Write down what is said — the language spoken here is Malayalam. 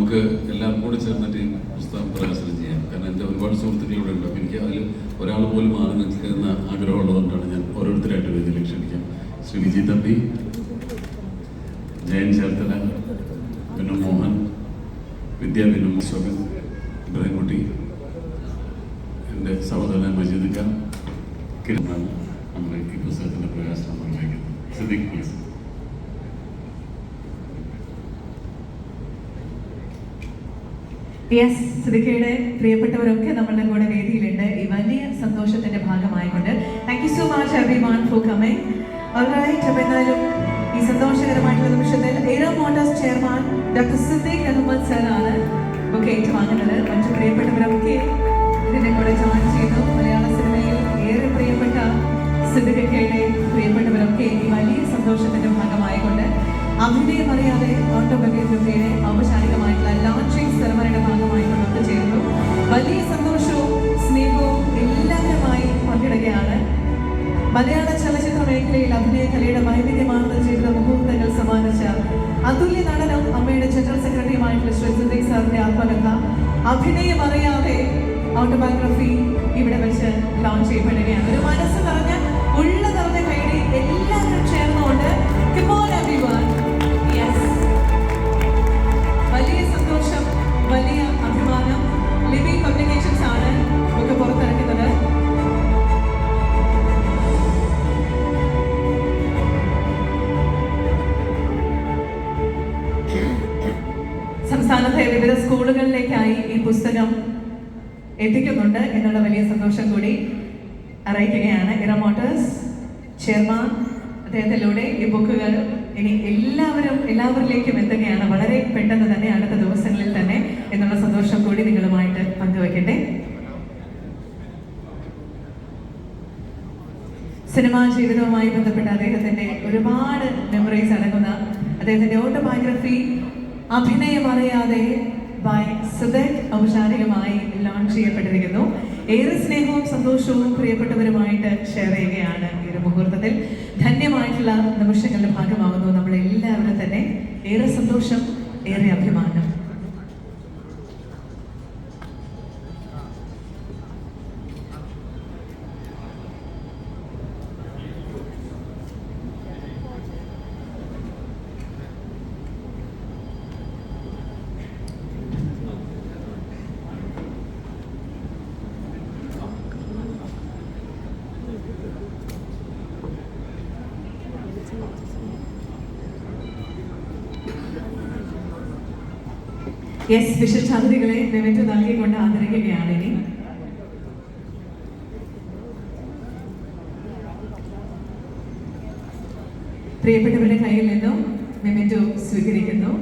നമുക്ക് എല്ലാം കൂടി ചേർന്നിട്ട് പുസ്തകം പ്രകാശനം ചെയ്യാം. കാരണം എന്റെ ഒരുപാട് സുഹൃത്തുക്കൾ ഇവിടെ ഉണ്ട്. അപ്പോൾ എനിക്ക് അതിൽ ഒരാൾ പോലും മാറി നിൽക്കുന്ന ആഗ്രഹമുള്ളതുകൊണ്ടാണ് ഞാൻ ഓരോരുത്തരായിട്ട് വേദിയിലേക്ക് ക്ഷണിക്കാം ശ്രീ വിജി തമ്പി ജയൻ ചേർത്തല പിന്നെ മോഹൻ വിദ്യാ പിന്നെ അശോകൻ ഇബ്രാഹിംകുട്ടി എന്റെ സഹോദരൻ മജീദ് ഖാൻ കിരണാണ് നമ്മൾ ഈ പുസ്തകത്തിന്റെ പ്രകാശനം നിർവഹിക്കുന്നത് പ്ലീസ് യെസ് സിദിക്കയുടെ പ്രിയപ്പെട്ടവരൊക്കെ നമ്മളുടെ കൂടെ വേദിയിലുണ്ട്. ഈ വലിയ സന്തോഷത്തിന്റെ ഭാഗമായിക്കൊണ്ട്. Thank you so much Abhiman for coming alright ഈ സന്തോഷകരമായിട്ടുള്ള നിമിഷത്തിൽ aero motors chairman doctor Siddique Ahmed സാറാണ് ബുക്ക് ഏറ്റുവാങ്ങുന്നത്. മറ്റു പ്രിയപ്പെട്ടവരൊക്കെ ഇതിന്റെ കൂടെ ജോയിൻ ചെയ്തു മലയാള സിനിമയിൽ ഏറെ പ്രിയപ്പെട്ട സിദ്ദിഖയുടെ പ്രിയപ്പെട്ടവരൊക്കെ ഈ വലിയ സന്തോഷത്തിന്റെ ഭാഗമായിക്കൊണ്ട്. അഭിനയം അറിയാതെ ഓട്ടോബയോഗ്രഫിയുടെ ഔപചാരികമായിട്ടുള്ള മലയാള ചലച്ചിത്ര മേഖലയിൽ അഭിനയ കലയുടെ വൈവിധ്യമാർന്ന ജീവിത മുഹൂർത്തങ്ങൾ സമ്മാനിച്ച അതുല്യ നടനം അമ്മയുടെ ജനറൽ സെക്രട്ടറിയുമായിട്ടുള്ള ശ്രീ സിദ്ദീഖ് സാറിന്റെ ആത്മകഥ. അഭിനയം അറിയാതെ ഓട്ടോബയോഗ്രഫി ഇവിടെ വെച്ച് ലോഞ്ച് ചെയ്യപ്പെടുകയാണ്. ഒരു മനസ്സ് നിറഞ്ഞ ഉള്ള നിറഞ്ഞ കൈയുടെ എല്ലാവരും ചേർന്നുകൊണ്ട് വലിയ സന്തോഷം വലിയ സംസ്ഥാനത്തെ വിവിധ സ്കൂളുകളിലേക്കായി ഈ പുസ്തകം എത്തിക്കുന്നുണ്ട് എന്നുള്ള വലിയ സന്തോഷം കൂടി അറിയിക്കുകയാണ്. ഇറ മോട്ടേഴ്സ് ചെയർമാൻ അദ്ദേഹത്തിലൂടെ ഈ ബുക്കുകൾ ഇനി എല്ലാവരും എല്ലാവരിലേക്കും എത്തുകയാണ്. വളരെ പെട്ടെന്ന് തന്നെ അടുത്ത ദിവസങ്ങളിൽ തന്നെ എന്നുള്ള സന്തോഷം കൂടി നിങ്ങളുമായിട്ട് പങ്കുവെക്കട്ടെ. സിനിമാ ജീവിതവുമായി ബന്ധപ്പെട്ട അദ്ദേഹത്തിന്റെ ഒരുപാട് മെമ്മറീസ് അടങ്ങുന്ന അദ്ദേഹത്തിന്റെ ഓട്ടോബയോഗ്രഫി അഭിനയം അറിയാതെ ബൈ സുദക് ഔപചാരികമായി ലോഞ്ച് ചെയ്യപ്പെട്ടിരിക്കുന്നു. ഏറെ സ്നേഹവും സന്തോഷവും പ്രിയപ്പെട്ടവരുമായിട്ട് ഷെയർ ചെയ്യുകയാണ് ഈ ഒരു മുഹൂർത്തത്തിൽ. ധന്യമായിട്ടുള്ള നിമിഷങ്ങളുടെ ഭാഗമാകുന്നു നമ്മളെല്ലാവരും തന്നെ. ഏറെ സന്തോഷം ഏറെ അഭിമാനം. യെസ് വിശിഷ്ടാതിഥികളെ നിമിത്തം നൽകിക്കൊണ്ട് ആദരിക്കുകയാണ് ഇനി. പ്രിയപ്പെട്ടവരുടെ കയ്യിൽ നിന്നും മെമെന്റോ സ്വീകരിക്കുന്നു.